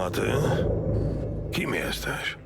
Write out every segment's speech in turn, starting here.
A ty? Kim jesteś?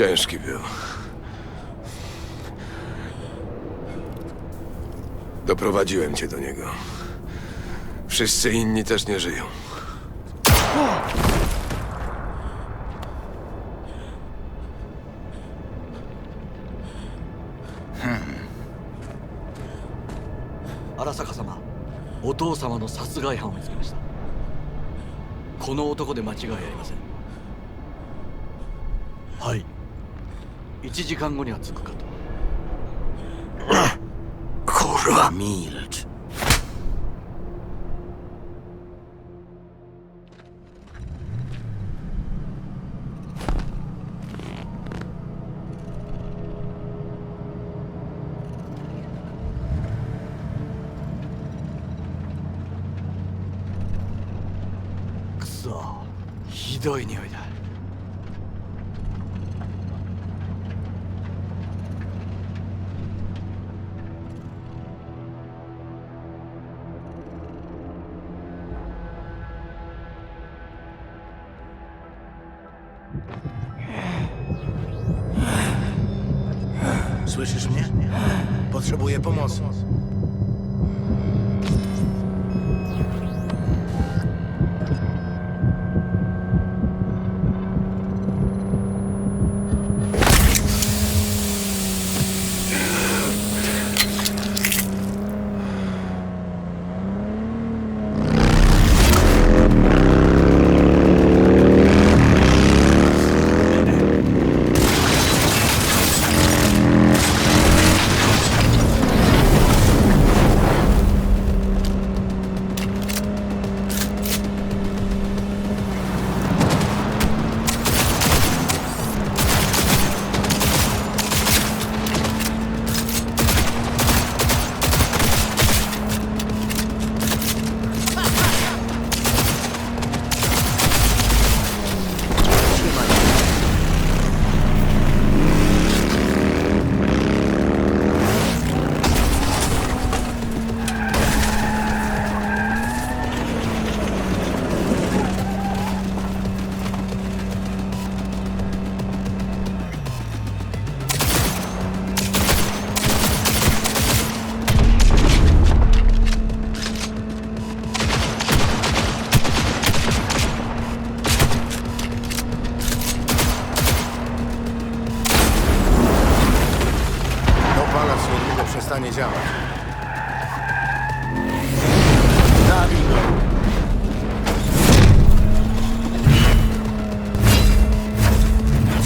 Ciężki był. Doprowadziłem cię do niego. Wszyscy inni też nie żyją. Hmm. 荒坂様お父様の殺害犯を見つけましたこの男で間違いありません 1時間後には着くかと Kurwa! Milcz くそひどい匂いだ「Potrzebuję pomocy.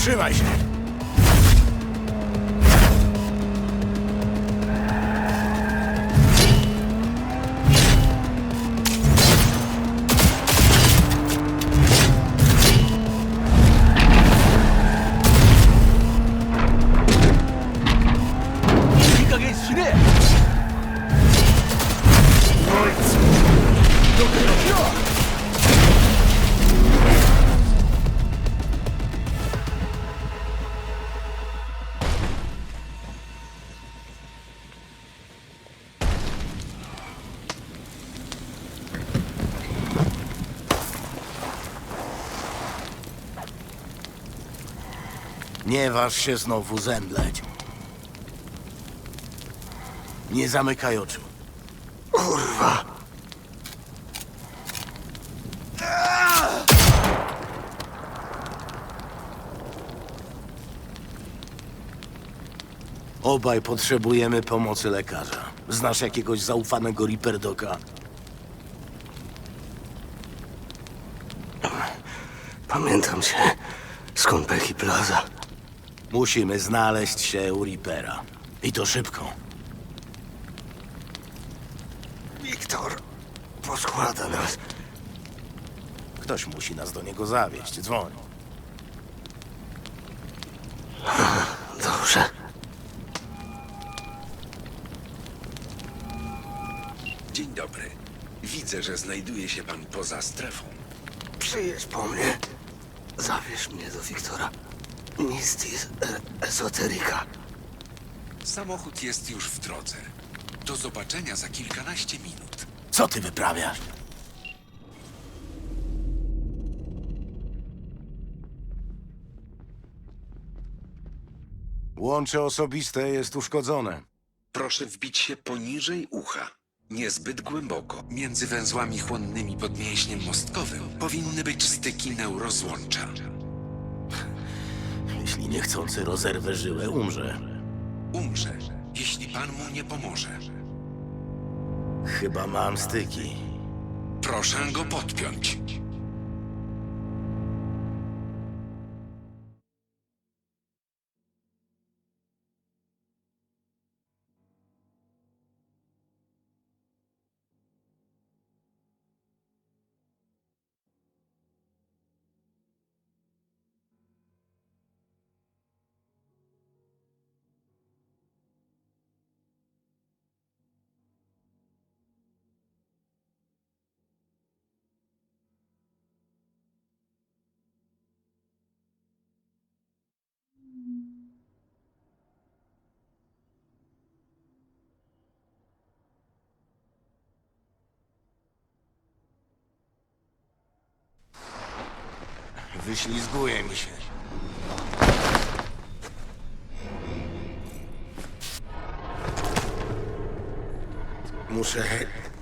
Trzymaj się! Nie waż się znowu zemdleć. Nie zamykaj oczu. Kurwa! Obaj potrzebujemy pomocy lekarza. Znasz jakiegoś zaufanego Riperdoka? Pamiętam cię. Skąd Becky Plaza? Musimy znaleźć się u Ripera. I to szybko. Wiktor poskłada nas. Ktoś musi nas do niego zawieźć. Dzwoń. Dobrze. Dzień dobry. Widzę, że znajduje się pan poza strefą. Przyjedź po mnie. Zabierz mnie do Wiktora. Mistis e Esoteryka. Samochód jest już w drodze. Do zobaczenia za kilkanaście minut. Co ty wyprawiasz? Łącze osobiste jest uszkodzone. Proszę wbić się poniżej ucha. Niezbyt głęboko. Między węzłami chłonnymi pod mięśniem mostkowym powinny być styki neurozłącza. Jeśli niechcący rozerwę żyłę, umrze. Umrze, jeśli pan mu nie pomoże. Chyba mam styki. Proszę go podpiąć. Wyślizguje mi się. Muszę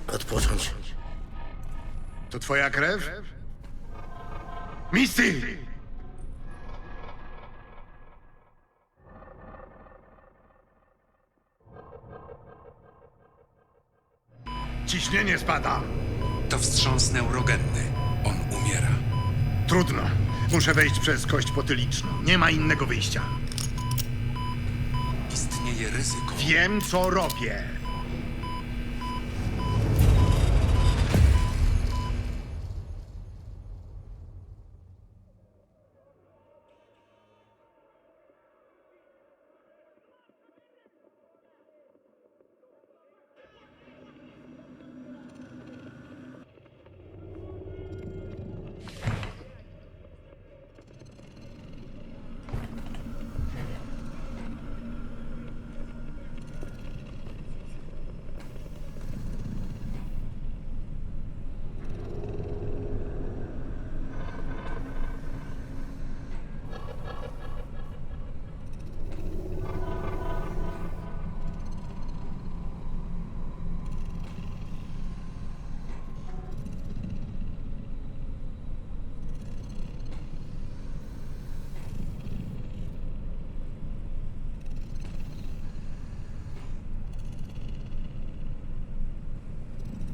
odpocząć. To twoja krew? Misty! Ciśnienie spada. To wstrząs neurogenny. On umiera. Trudno. Muszę wejść przez kość potyliczną. Nie ma innego wyjścia. Istnieje ryzyko. Wiem, co robię.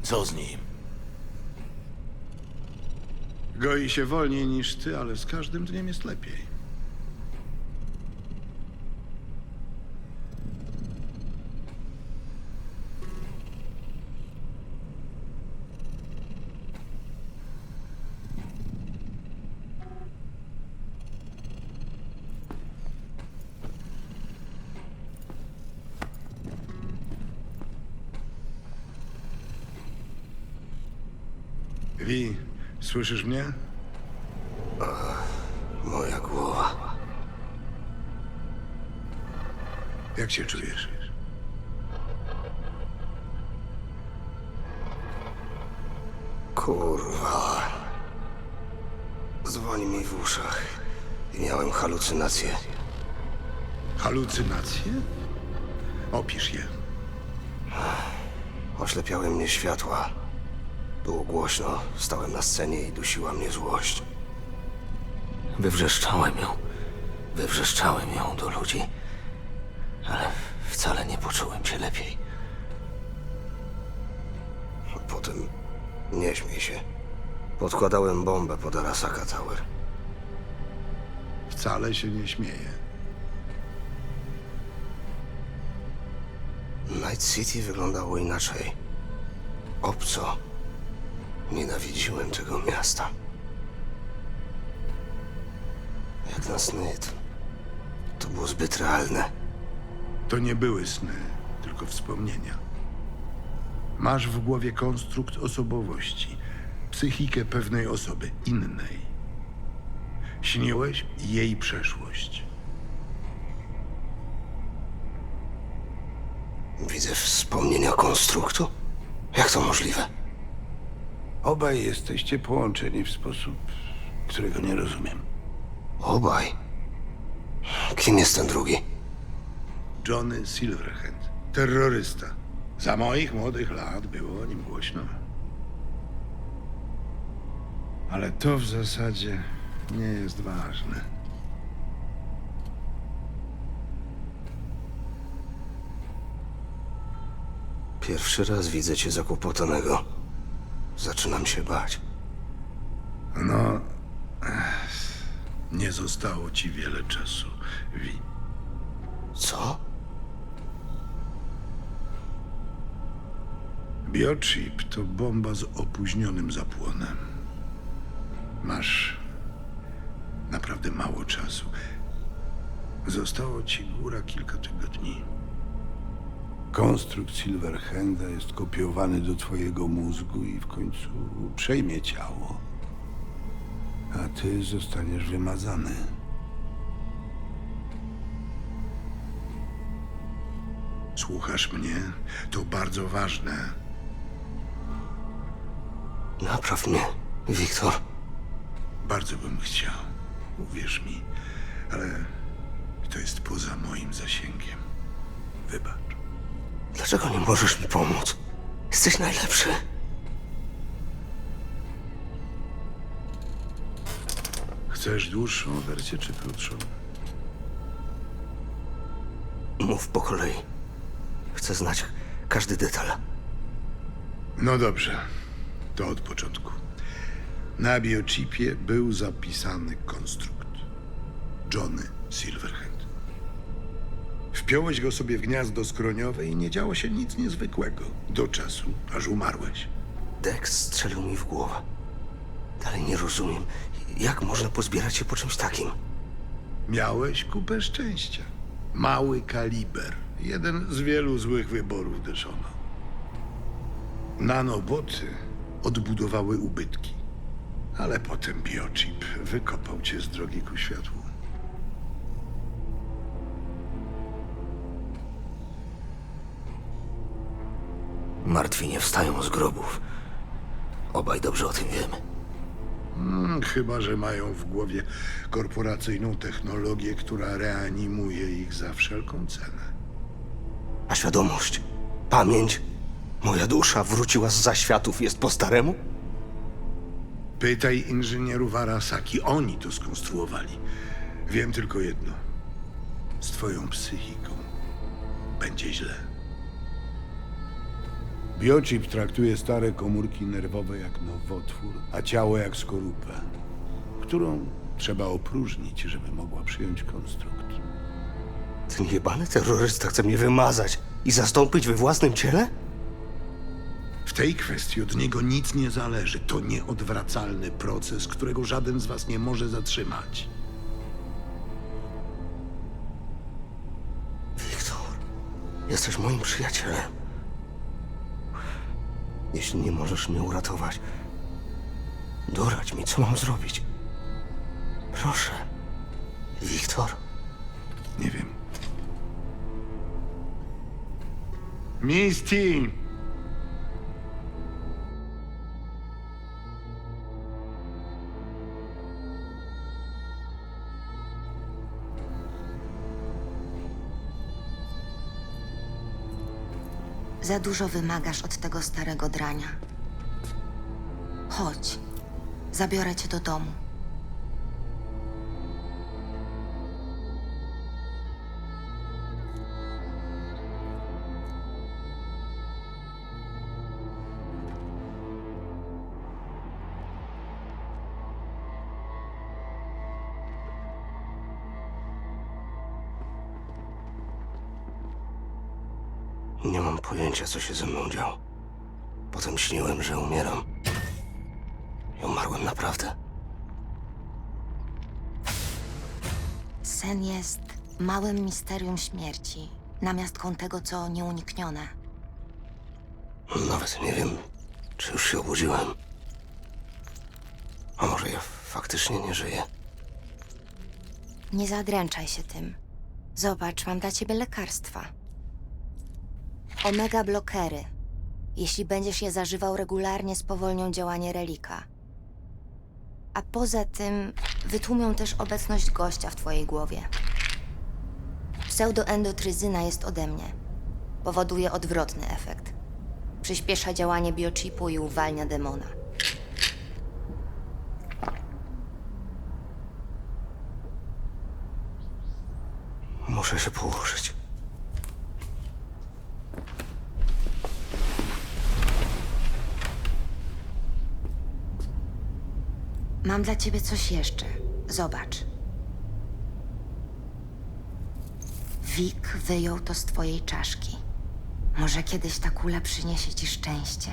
Co z nim? Goi się wolniej niż ty, ale z każdym dniem jest lepiej. Wi, słyszysz mnie? Moja głowa. Jak się czujesz? Kurwa. Dzwoni mi w uszach. I miałem halucynacje. Halucynacje? Opisz je. Oślepiały mnie światła. Było głośno, stałem na scenie i dusiła mnie złość. Wywrzeszczałem ją. Wywrzeszczałem ją do ludzi. Ale wcale nie poczułem się lepiej. Potem nie śmiej się. Podkładałem bombę pod Arasaka Tower. Wcale się nie śmieje. Night City wyglądało inaczej. Obco. Nienawidziłem tego miasta. Jak na sny, to, to było zbyt realne. To nie były sny, tylko wspomnienia. Masz w głowie konstrukt osobowości, psychikę pewnej osoby, innej. Śniłeś jej przeszłość. Widzę wspomnienia konstruktu? Jak to możliwe? Obaj jesteście połączeni w sposób, którego nie rozumiem. Obaj. Kim jest ten drugi? Johnny Silverhand, terrorysta. Za moich młodych lat było o nim głośno. Ale to w zasadzie nie jest ważne. Pierwszy raz widzę cię zakłopotanego. Zaczynam się bać. No, ech, nie zostało ci wiele czasu, Wi. Co? Biochip to bomba z opóźnionym zapłonem. Masz naprawdę mało czasu. Zostało ci góra kilka tygodni. Konstrukt Silverhanda jest kopiowany do twojego mózgu i w końcu przejmie ciało. A ty zostaniesz wymazany. Słuchasz mnie? To bardzo ważne. Napraw mnie, Wiktor. Bardzo bym chciał, uwierz mi, ale to jest poza moim zasięgiem. Dlaczego nie możesz mi pomóc? Jesteś najlepszy. Chcesz dłuższą wersję czy krótszą? Mów po kolei. Chcę znać każdy detal. No dobrze, to od początku. Na biochipie był zapisany konstrukt. Johnny Silverhand. Wpiąłeś go sobie w gniazdo skroniowe i nie działo się nic niezwykłego. Do czasu, aż umarłeś. Dex strzelił mi w głowę. Dalej nie rozumiem, jak można pozbierać się po czymś takim. Miałeś kupę szczęścia. Mały kaliber. Jeden z wielu złych wyborów Deshona. Nanoboty odbudowały ubytki. Ale potem biochip wykopał cię z drogi ku światłu. Martwi nie wstają z grobów. Obaj dobrze o tym wiemy. Hmm, chyba, że mają w głowie korporacyjną technologię, która reanimuje ich za wszelką cenę. A świadomość, pamięć, moja dusza wróciła z zaświatów, jest po staremu? Pytaj inżynierów Arasaki. Oni to skonstruowali. Wiem tylko jedno. Z twoją psychiką będzie źle. Biochip traktuje stare komórki nerwowe jak nowotwór, a ciało jak skorupę, którą trzeba opróżnić, żeby mogła przyjąć konstrukt. Ten jebany terrorysta chce mnie wymazać i zastąpić we własnym ciele? W tej kwestii od niego nic nie zależy. To nieodwracalny proces, którego żaden z was nie może zatrzymać. Wiktor, jesteś moim przyjacielem. Jeśli nie możesz mnie uratować, doradź mi, co mam zrobić. Proszę. Wiktor, Nie wiem. Misty! Za dużo wymagasz od tego starego drania. Chodź, zabiorę cię do domu. Nie mam pojęcia, co się ze mną działo. Potem śniłem, że umieram. I umarłem naprawdę. Sen jest małym misterium śmierci, namiastką tego, co nieuniknione. Nawet nie wiem, czy już się obudziłem. A może ja faktycznie nie żyję? Nie zadręczaj się tym. Zobacz, mam dla ciebie lekarstwa. Omega blokery. Jeśli będziesz je zażywał regularnie, spowolnią działanie relika. A poza tym wytłumią też obecność gościa w twojej głowie. Pseudoendotryzyna jest ode mnie. Powoduje odwrotny efekt. Przyspiesza działanie biochipu i uwalnia demona. Muszę się położyć. Mam dla ciebie coś jeszcze. Zobacz. Wik wyjął to z twojej czaszki. Może kiedyś ta kula przyniesie ci szczęście?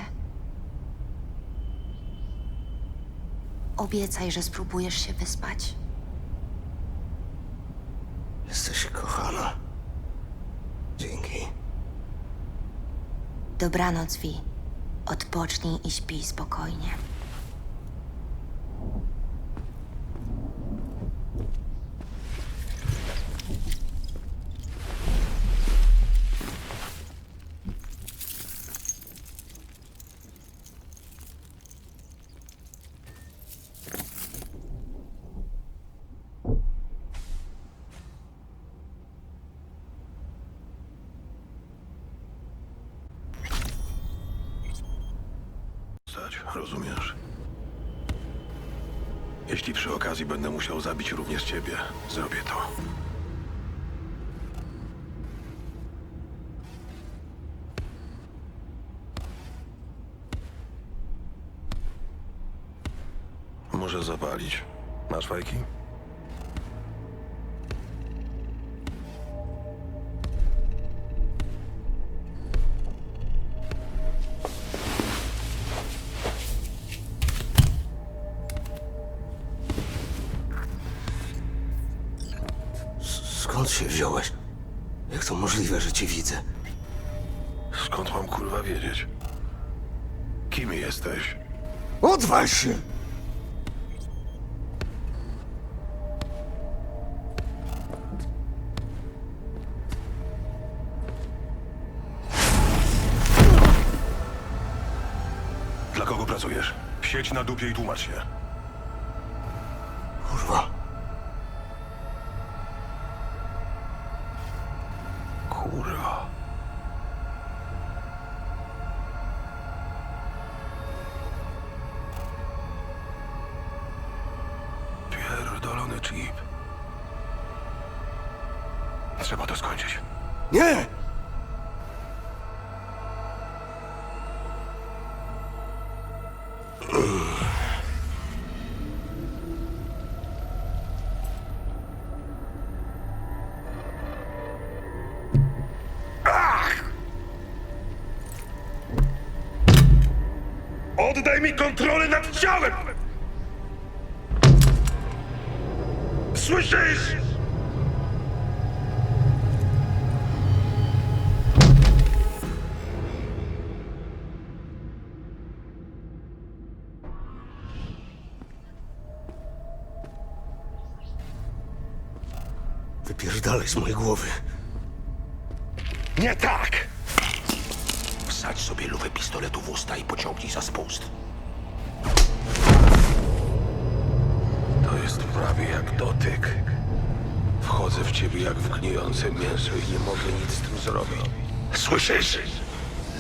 Obiecaj, że spróbujesz się wyspać. Jesteś kochana. Dzięki. Dobranoc, Wi. Odpocznij i śpij spokojnie. Rozumiesz? Jeśli przy okazji będę musiał zabić również ciebie, zrobię to. Może zapalić. Masz fajki? Skąd się wziąłeś? Jak to możliwe, że cię widzę? Skąd mam kurwa wiedzieć? Kim jesteś? Odwal się! Dla kogo pracujesz? Siedź na dupie i tłumacz się. Trzeba to skończyć. Nie! Wypierdalaj z mojej głowy. Nie tak! Wsadź sobie lufę pistoletu w usta i pociągnij za spust. To jest prawie jak dotyk. Wchodzę w ciebie jak w gnijące mięso i nie mogę nic z tym zrobić. Słyszysz?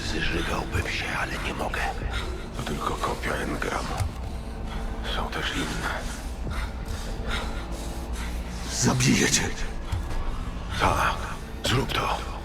Zżygałbym się, ale nie mogę. To tylko kopia engramu. Są też inne. Zabiję cię. Tak, zrób to.